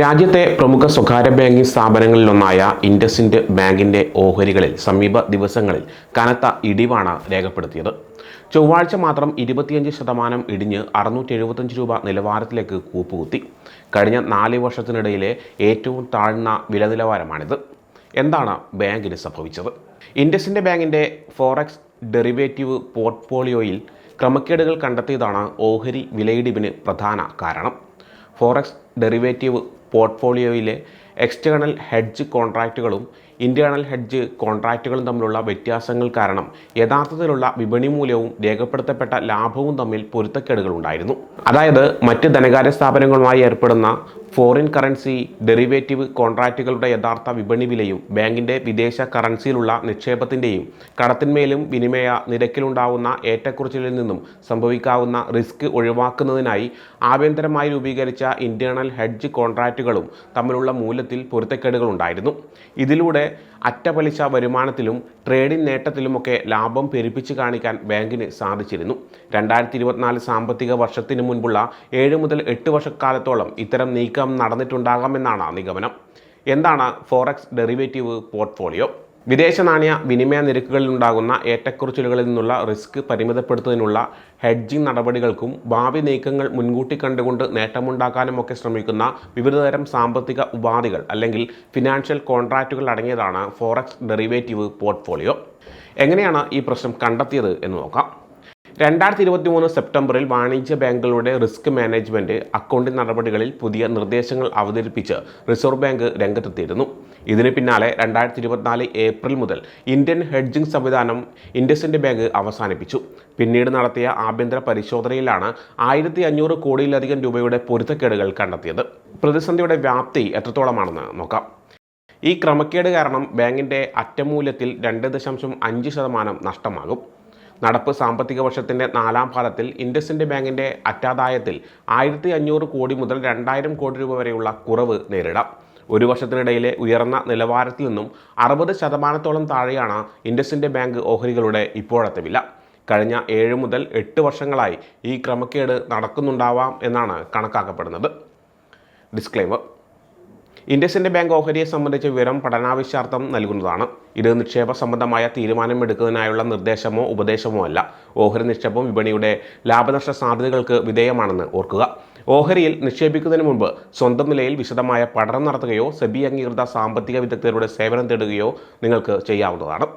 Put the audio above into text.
രാജ്യത്തെ പ്രമുഖ സ്വകാര്യ ബാങ്കിംഗ് സ്ഥാപനങ്ങളിലൊന്നായ ഇൻഡസിൻഡ് ബാങ്കിന്റെ ഓഹരികളിൽ സമീപ ദിവസങ്ങളിൽ കനത്ത ഇടിവാണ് രേഖപ്പെടുത്തിയത്. ചൊവ്വാഴ്ച മാത്രം ഇരുപത്തിയഞ്ച് ശതമാനം ഇടിഞ്ഞ് അറുന്നൂറ്റി എഴുപത്തഞ്ച് രൂപ നിലവാരത്തിലേക്ക് കൂപ്പുകുത്തി. കഴിഞ്ഞ നാല് വർഷത്തിനിടയിലെ ഏറ്റവും താഴ്ന്ന വില നിലവാരമാണിത് എന്താണ് ബാങ്കിന് സംഭവിച്ചത്? ഇൻഡസിൻഡ് ബാങ്കിന്റെ ഫോറക്സ് ഡെറിവേറ്റീവ് പോർട്ട്ഫോളിയോയിൽ ക്രമക്കേടുകൾ കണ്ടെത്തിയതാണ് ഓഹരി വിലയിടിവിന് പ്രധാന കാരണം. ഫോറക്സ് ഡെറിവേറ്റീവ് പോർട്ട്ഫോളിയോയിലെ എക്സ്റ്റേണൽ ഹെഡ്ജ് കോൺട്രാക്റ്റുകളും ഇന്റേണൽ ഹെഡ്ജ് കോൺട്രാക്റ്റുകളും തമ്മിലുള്ള വ്യത്യാസങ്ങൾ കാരണം യഥാർത്ഥത്തിലുള്ള വിപണി മൂല്യവും രേഖപ്പെടുത്തപ്പെട്ട ലാഭവും തമ്മിൽ പൊരുത്തക്കേടുകൾ ഉണ്ടായിരുന്നു. അതായത് മറ്റ് ധനകാര്യ സ്ഥാപനങ്ങളുമായി ഏർപ്പെടുന്ന ഫോറിൻ കറൻസി ഡെറിവേറ്റീവ് കോൺട്രാക്റ്റുകളുടെ യഥാർത്ഥ വിപണി വിലയും ബാങ്കിന്റെ വിദേശ കറൻസിയിലുള്ള നിക്ഷേപത്തിന്റെയും കടത്തിന്മേലും വിനിമയ നിരക്കിലുണ്ടാവുന്ന ഏറ്റക്കുറച്ചിലിൽ നിന്നും സംഭവിക്കാവുന്ന റിസ്ക് ഒഴിവാക്കുന്നതിനായി ആഭ്യന്തരമായി രൂപീകരിച്ച ഇന്റേണൽ ഹെഡ്ജ് കോൺട്രാക്റ്റുകളും തമ്മിലുള്ള മൂല്യത്തിൽ പൊരുത്തക്കേടുകൾ ഉണ്ടായിരുന്നു. ഇതിലൂടെ അറ്റപലിശ വരുമാനത്തിലും ട്രേഡിംഗ് നേട്ടത്തിലുമൊക്കെ ലാഭം പെരുപ്പിച്ച് കാണിക്കാൻ ബാങ്കിന് സാധിച്ചിരുന്നു. രണ്ടായിരത്തി ഇരുപത്തിനാല് സാമ്പത്തിക വർഷത്തിന് മുൻപുള്ള ഏഴ് മുതൽ എട്ട് വർഷക്കാലത്തോളം ഇത്തരം നീക്കം നടന്നിട്ടുണ്ടാകാമെന്നാണ് നിഗമനം. എന്താണ് ഫോറക്സ് ഡെറിവേറ്റീവ് പോർട്ട്ഫോളിയോ വിദേശ നാണയ വിനിമയ നിരക്കുകളിൽ ഉണ്ടാകുന്ന ഏറ്റക്കുറച്ചിലുകളിൽ നിന്നുള്ള റിസ്ക് പരിമിതപ്പെടുത്തുന്നതിനുള്ള ഹെഡ്ജിംഗ് നടപടികൾക്കും ഭാവി നീക്കങ്ങൾ മുൻകൂട്ടി കണ്ടുകൊണ്ട് നേട്ടമുണ്ടാക്കാനുമൊക്കെ ശ്രമിക്കുന്ന വിവിധതരം സാമ്പത്തിക ഉപാധികൾ അല്ലെങ്കിൽ ഫിനാൻഷ്യൽ കോൺട്രാക്റ്റുകൾ അടങ്ങിയതാണ് ഫോറക്സ് ഡെറിവേറ്റീവ് പോർട്ട്ഫോളിയോ എങ്ങനെയാണ് ഈ പ്രശ്നം കണ്ടെത്തിയത് എന്ന് നോക്കാം. രണ്ടായിരത്തി ഇരുപത്തി മൂന്ന് സെപ്റ്റംബറിൽ വാണിജ്യ ബാങ്കുകളുടെ റിസ്ക് മാനേജ്മെന്റ് അക്കൗണ്ടിംഗ് നടപടികളിൽ പുതിയ നിർദ്ദേശങ്ങൾ അവതരിപ്പിച്ച് റിസർവ് ബാങ്ക് രംഗത്തെത്തിയിരുന്നു. ഇതിന് പിന്നാലെ രണ്ടായിരത്തി ഇരുപത്തിനാല് ഏപ്രിൽ മുതൽ ഇന്ത്യൻ ഹെഡ്ജിംഗ് സംവിധാനം ഇൻഡസിൻഡ് ബാങ്ക് അവസാനിപ്പിച്ചു. പിന്നീട് നടത്തിയ ആഭ്യന്തര പരിശോധനയിലാണ് ആയിരത്തി അഞ്ഞൂറ് കോടിയിലധികം രൂപയുടെ പൊരുത്തക്കേടുകൾ കണ്ടെത്തിയത്. പ്രതിസന്ധിയുടെ വ്യാപ്തി എത്രത്തോളമാണെന്ന് നോക്കാം. ഈ ക്രമക്കേട് കാരണം ബാങ്കിന്റെ അറ്റമൂല്യത്തിൽ രണ്ട് ദശാംശം അഞ്ച് ശതമാനം നഷ്ടമാകും. നടപ്പ് സാമ്പത്തിക വർഷത്തിന്റെ നാലാം പാദത്തിൽ ഇൻഡസിൻഡ് ബാങ്കിന്റെ അറ്റാദായത്തിൽ ആയിരത്തി അഞ്ഞൂറ് കോടി മുതൽ രണ്ടായിരം കോടി രൂപ വരെയുള്ള കുറവ് നേരിടാം. ഒരു വർഷത്തിനിടയിലെ ഉയർന്ന നിലവാരത്തിൽ നിന്നും അറുപത് ശതമാനത്തോളം താഴെയാണ് ഇൻഡസിൻഡ് ബാങ്ക് ഓഹരികളുടെ ഇപ്പോഴത്തെ വില. കഴിഞ്ഞ ഏഴ് മുതൽ എട്ട് വർഷങ്ങളായി ഈ ക്രമക്കേട് നടക്കുന്നുണ്ടാവാം എന്നാണ് കണക്കാക്കപ്പെടുന്നത്. ഡിസ്ക്ലെയിമർ. ഇൻഡസിൻഡ് ബാങ്ക് ഓഹരിയെ സംബന്ധിച്ച വിവരം പഠനാവശ്യാർത്ഥം നൽകുന്നതാണ്. ഇത് നിക്ഷേപ സംബന്ധമായ തീരുമാനമെടുക്കുന്നതിനായുള്ള നിർദ്ദേശമോ ഉപദേശമോ അല്ല. ഓഹരി നിക്ഷേപം വിപണിയുടെ ലാഭനഷ്ട സാധ്യതകൾക്ക് വിധേയമാണെന്ന് ഓർക്കുക. ഓഹരിയിൽ നിക്ഷേപിക്കുന്നതിന് മുമ്പ് സ്വന്തം നിലയിൽ വിശദമായ പഠനം നടത്തുകയോ സെബി അംഗീകൃത സാമ്പത്തിക വിദഗ്ധരുടെ സേവനം തേടുകയോ നിങ്ങൾക്ക് ചെയ്യാവുന്നതാണ്.